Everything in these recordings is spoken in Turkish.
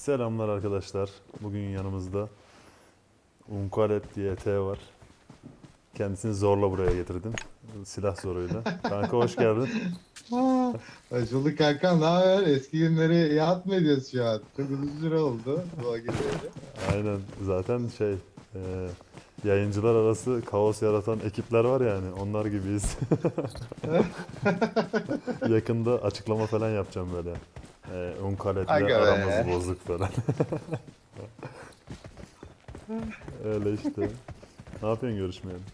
Selamlar arkadaşlar. Bugün yanımızda Unkalet diye ET var. Kendisini zorla buraya getirdim. Silah zoruyla. Kanka hoş geldin. Hoş bulduk kankam. Ne haber? Eski günleri yad mı ediyoruz şu an? Çok uzun süre oldu vakitleri. Aynen. Zaten şey e, yayıncılar arası kaos yaratan ekipler var yani. Onlar gibiyiz. Yakında açıklama falan yapacağım böyle. E, Unkalet'le Aga be. aramız bozuk falan. Öyle işte. Ne yapıyorsun görüşmeyelim?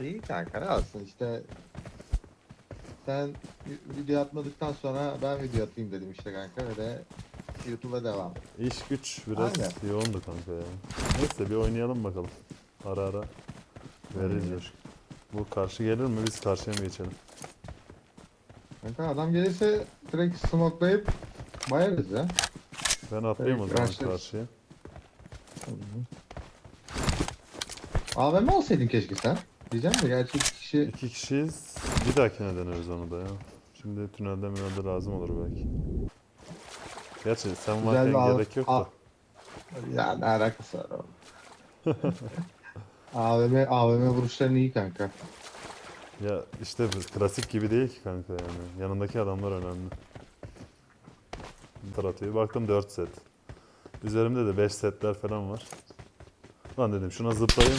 İyi kanka ne olsun işte. Sen vi- video atmadıktan sonra ben video atayım dedim işte kanka ve de YouTube'a devam. İş güç biraz Aynen. yoğundu kanka ya. Neyse bir oynayalım bakalım. Ara ara veririz coşku. Bu karşı gelir mi biz karşıya mı geçelim? Kanka adam gelirse direkt smokelayıp bayarız ya. Ben atlayayım o Evet, zaman karşı- karşıya. AVM olsaydın keşke sen. Diyeceğim de gerçi iki kişi İki kişiyiz. Bir dahakine deneriz onu da ya. Şimdi tünelde münelde lazım olur belki. Gerçi sen Güzel varken av- gerek yok da. ya ne alakası var oğlum. AVM, AVM vuruşların iyi kanka. Ya işte klasik gibi değil ki kanka yani. Yanındaki adamlar önemli. Atıyor. Baktım 4 set. Üzerimde de 5 setler falan var. Lan dedim şuna zıplayayım.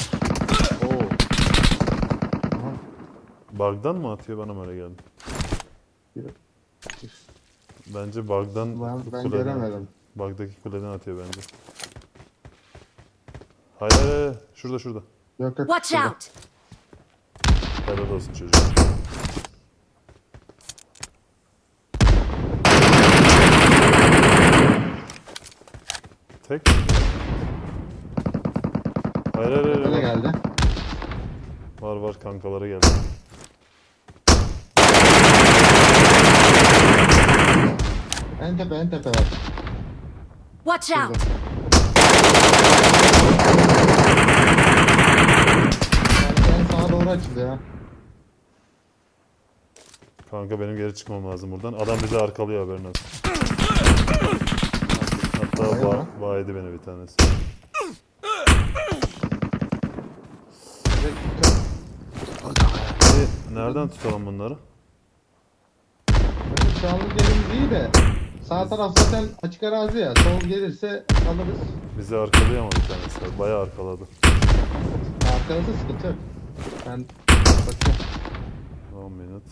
Oo. Aha. Bug'dan mı atıyor bana mı öyle geldi? Bence bug'dan Ben, ben kuleden- göremedim. Bug'daki kuleden atıyor bence. Hayır hayır hayır. Şurada şurada. Yok yok. Watch şurada. out! Helal olsun çocuk. Tek. Hayır hayır hayır. Öyle Var geldi. var, var kankaları geldi. En tepe en tepe var. Watch out! Yani en sağa doğru açıldı ya. Kanka benim geri çıkmam lazım buradan. Adam bizi arkalıyor haberin olsun. Hatta Vay ba lan. baydı beni bir tanesi. E, nereden tutalım bunları? Şu anlık yerimiz iyi de. Sağ taraf zaten açık arazi ya. Sol gelirse alırız. Bizi arkalıyor ama bir tanesi. Bayağı arkaladı. Arkanızda sıkıntı yok. Ben bakıyorum. 10 minut.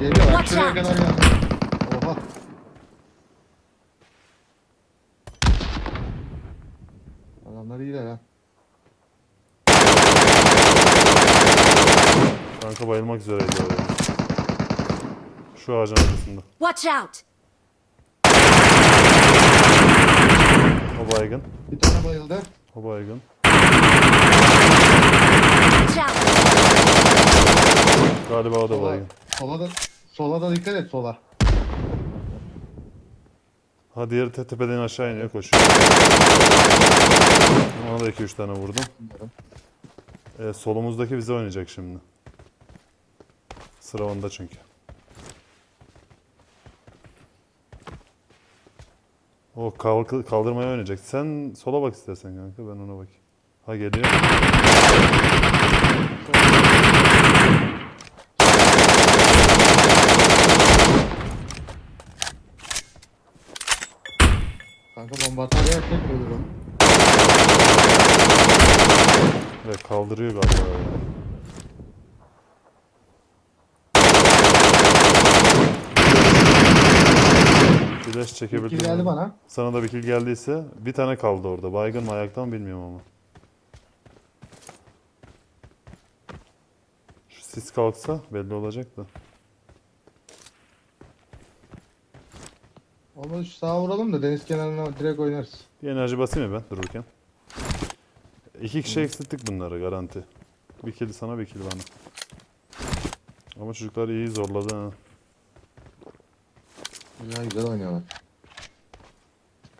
Geliyor bak Watch şuraya out. kadar geldi. Oha. Adamlar iyiler ha. Kanka bayılmak üzereydi o ya. Şu ağacın arkasında. Watch out! O baygın. Bir tane bayıldı. O baygın. Watch out! Galiba o da baygın. sola da sola da dikkat et sola. Ha diğeri te- tepeden aşağı iniyor koşuyor. Ona da 2-3 tane vurdum. Bilmiyorum. E, solumuzdaki bize oynayacak şimdi. Sıra onda çünkü. O kaldırmaya oynayacak. Sen sola bak istersen kanka ben ona bakayım. Ha geliyor. Kanka bomba atarken tek ölürüm. Ve kaldırıyor galiba ya. Flash çekebildim. geldi bana. Sana da bir kill geldiyse bir tane kaldı orada. Baygın mı ayaktan bilmiyorum ama. Şu sis kalksa belli olacak da. Olmadı şu sağa vuralım da deniz kenarına direkt oynarız. Bir enerji basayım mı ben dururken? İki kişi eksilttik bunları garanti. Bir kill sana bir kill bana. Ama çocuklar iyi zorladı ha. Güzel güzel oynuyorlar.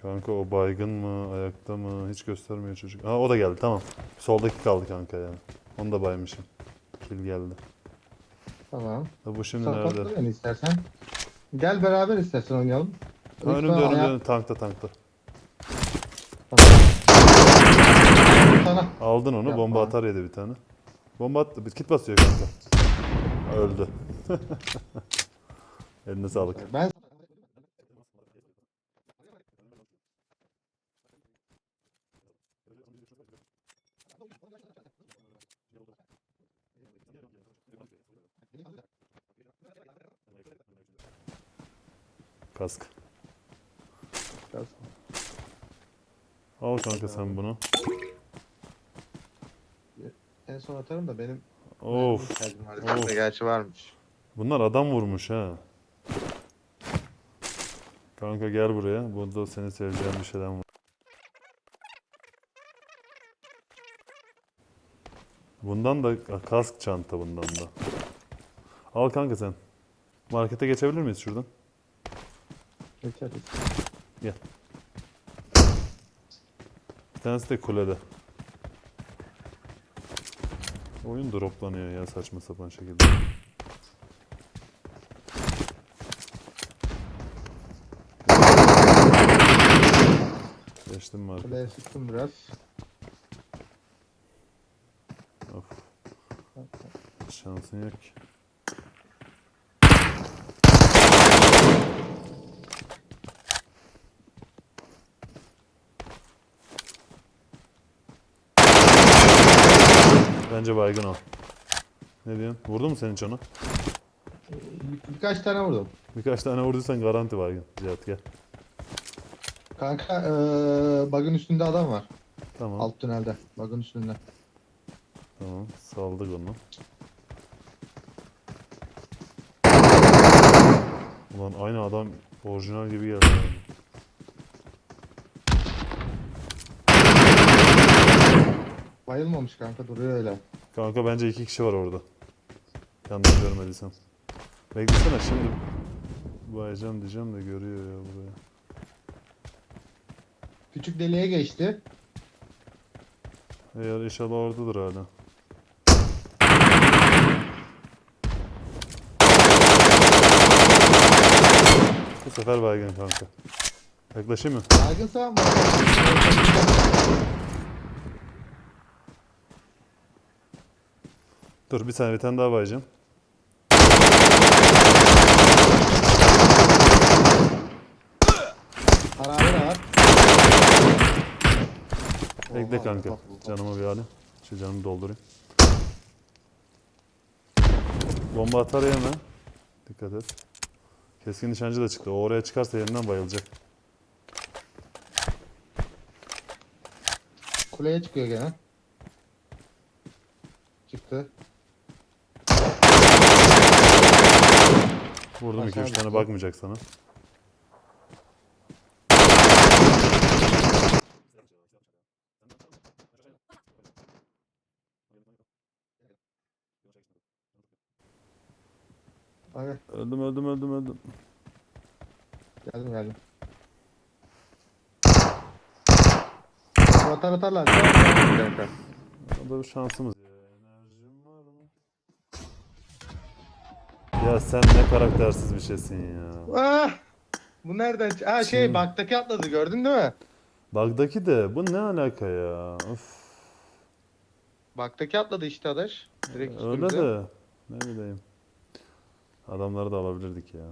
Kanka o baygın mı, ayakta mı hiç göstermiyor çocuk. Ha o da geldi tamam. Soldaki kaldı kanka ya. Onu da baymışım. Kill geldi. Tamam. Ha, bu şimdi nerede? beni istersen. Gel beraber istersen oynayalım. Ha, önümde önümde ayak- önümde. tankta tankta. Sana. Aldın onu Yapma. bomba atar yedi bir tane. Bomba attı. Bir kit basıyor kanka. Öldü. Eline sağlık. Ben Kask. Al kanka sen bunu. en son atarım da benim Of. ihtiyacım var. Of. Gerçi varmış. Bunlar adam vurmuş ha. Kanka gel buraya. Burada seni seveceğim bir şeyden var. Bundan da kask çanta bundan da. Al kanka sen. Markete geçebilir miyiz şuradan? Geçeriz. Bir tanesi de kulede. Oyun droplanıyor ya saçma sapan şekilde. Geçtim market. Kuleye sıktım biraz. Of. Şansın yok ki. Bence baygın ol. Ne diyorsun? Vurdu mu senin canı? Bir- birkaç tane vurdum. Birkaç tane vurduysan garanti baygın. Cihat gel. Kanka eee bug'ın üstünde adam var. Tamam. Alt tünelde. Bug'ın üstünde. Tamam. Saldık onu. Ulan aynı adam orijinal gibi geldi. yani. Bayılmamış kanka duruyor öyle. Kanka bence iki kişi var orada. Yanlış görmediysem. Beklesene şimdi bayacağım diyeceğim de görüyor ya buraya. Küçük deliğe geçti. Eğer inşallah oradadır hala. Bu sefer baygın kanka. Yaklaşayım mı? Baygınsa Dur bir saniye bir tane daha bayacağım. harabe de var. Bekle Oha, kanka. bak, bak, bak. Canımı bir alayım. Şu canımı doldurayım. Bomba atar yeme. Dikkat et. Keskin nişancı da çıktı. O oraya çıkarsa yerinden bayılacak. Kuleye çıkıyor gene. Çıktı. Vurdum iki Aşağı üç tane düştü. bakmayacak sana. Abi Öldüm öldüm öldüm öldüm. geldim geldim. Atar atarlar. Kanka. O da bir şansımız Ya sen ne karaktersiz bir şeysin ya. Ah! Bu nereden? çı- Ha şey baktaki atladı gördün değil mi? Bug'daki de bu ne alaka ya? Of. Baktaki atladı işte adaş. Direkt Öyle üstümüze. de ne bileyim. Adamları da alabilirdik ya.